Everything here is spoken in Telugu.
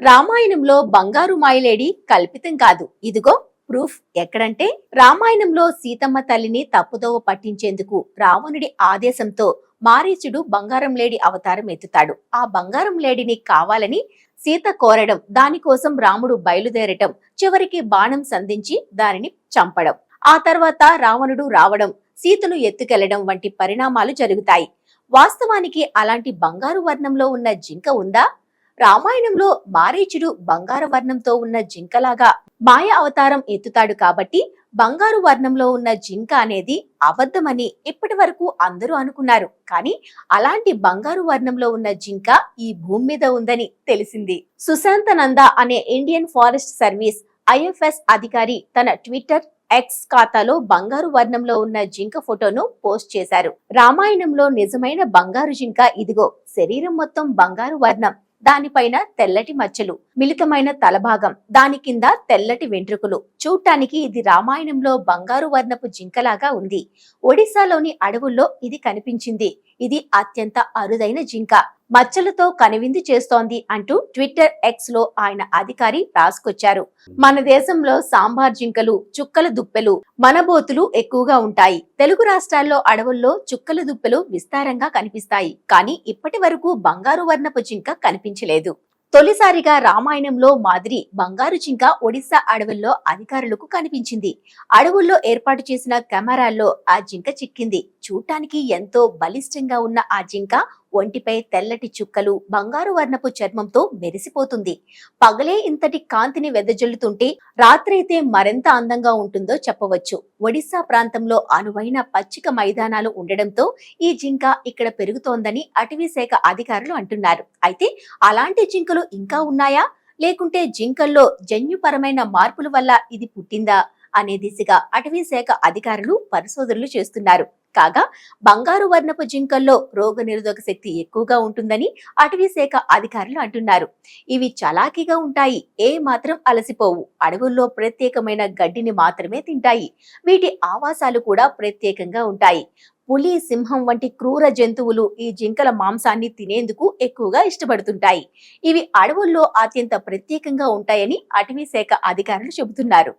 రామాయణంలో బంగారు మాయలేడి కల్పితం కాదు. ఇదిగో ప్రూఫ్. ఎక్కడంటే రామాయణంలో సీతమ్మ తల్లిని తప్పుదోవ పట్టించేందుకు రావణుడి ఆదేశంతో మారీచుడు బంగారం లేడి అవతారం ఎత్తుతాడు. ఆ బంగారం లేడిని కావాలని సీత కోరడం దానికోసం రాముడు బయలుదేరటం చివరికి బాణం సంధించి దానిని చంపడం. ఆ తర్వాత రావణుడు రావడం సీతను ఎత్తుకెళ్ళడం వంటి పరిణామాలు జరుగుతాయి. వాస్తవానికి అలాంటి బంగారు వర్ణంలో ఉన్న జింక ఉందా? రామాయణంలో మారీచుడు బంగారు వర్ణంతో ఉన్న జింకలాగా మాయ అవతారం ఎత్తుతాడు కాబట్టి బంగారు వర్ణంలో ఉన్న జింక అనేది అబద్ధమని ఇప్పటి వరకు అందరూ అనుకున్నారు. కానీ అలాంటి బంగారు వర్ణంలో ఉన్న జింక ఈ భూమి మీద ఉందని తెలిసింది. సుశాంత నంద అనే ఇండియన్ ఫారెస్ట్ సర్వీస్ ఐఎఫ్ఎస్ అధికారి తన ట్విట్టర్ ఎక్స్ ఖాతాలో బంగారు వర్ణంలో ఉన్న జింక ఫోటోను పోస్ట్ చేశారు. రామాయణంలో నిజమైన బంగారు జింక ఇదిగో శరీరం మొత్తం బంగారు వర్ణం. దానిపైన తెల్లటి మచ్చలు మిళితమైన తలభాగం దాని కింద తెల్లటి వెంట్రుకలు. చూడటానికి ఇది రామాయణంలో బంగారు వర్ణపు జింకలాగా ఉంది. ఒడిశాలోని అడవుల్లో ఇది కనిపించింది. ఇది అత్యంత అరుదైన జింక. మచ్చలతో కనువిందు చేస్తోంది అంటూ ట్విట్టర్ ఎక్స్లో ఆయన అధికారి రాసుకొచ్చారు. మన దేశంలో సాంబార్ జింకలు చుక్కల దుప్పెలు మనబోతులు ఎక్కువగా ఉంటాయి. తెలుగు రాష్ట్రాల్లో అడవుల్లో చుక్కల దుప్పెలు విస్తారంగా కనిపిస్తాయి. కానీ ఇప్పటి వరకు బంగారు వర్ణపు జింక కనిపించలేదు. తొలిసారిగా రామాయణంలో మాదిరి బంగారు జింక ఒడిశా అడవుల్లో అధికారులకు కనిపించింది. అడవుల్లో ఏర్పాటు చేసిన కెమెరాల్లో ఆ జింక చిక్కింది. చూడటానికి ఎంతో బలిష్టంగా ఉన్న ఆ జింక ఒంటిపై తెల్లటి చుక్కలు బంగారు వర్ణపు చర్మంతో మెరిసిపోతుంది. పగలే ఇంతటి కాంతిని వెదజల్లుతుంటే రాత్రైతే మరెంత అందంగా ఉంటుందో చెప్పవచ్చు. ఒడిశా ప్రాంతంలో అనువైన పచ్చిక మైదానాలు ఉండడంతో ఈ జింక ఇక్కడ పెరుగుతోందని అటవీ శాఖ అధికారులు అంటున్నారు. అయితే అలాంటి జింకలు ఇంకా ఉన్నాయా? లేకుంటే జింకల్లో జన్యుపరమైన మార్పుల వల్ల ఇది పుట్టిందా? అనే దిశగా అటవీ శాఖ అధికారులు పరిశోధనలు చేస్తున్నారు. కాగా బంగారు వర్ణపు జింకల్లో రోగ నిరోధక శక్తి ఎక్కువగా ఉంటుందని అటవీ శాఖ అధికారులు అంటున్నారు. ఇవి చలాకీగా ఉంటాయి ఏ మాత్రం అలసిపోవు. అడవుల్లో ప్రత్యేకమైన గడ్డిని మాత్రమే తింటాయి. వీటి ఆవాసాలు కూడా ప్రత్యేకంగా ఉంటాయి. పులి సింహం వంటి క్రూర జంతువులు ఈ జింకల మాంసాన్ని తినేందుకు ఎక్కువగా ఇష్టపడుతుంటాయి. ఇవి అడవుల్లో అత్యంత ప్రత్యేకంగా ఉంటాయని అటవీ శాఖ అధికారులు చెబుతున్నారు.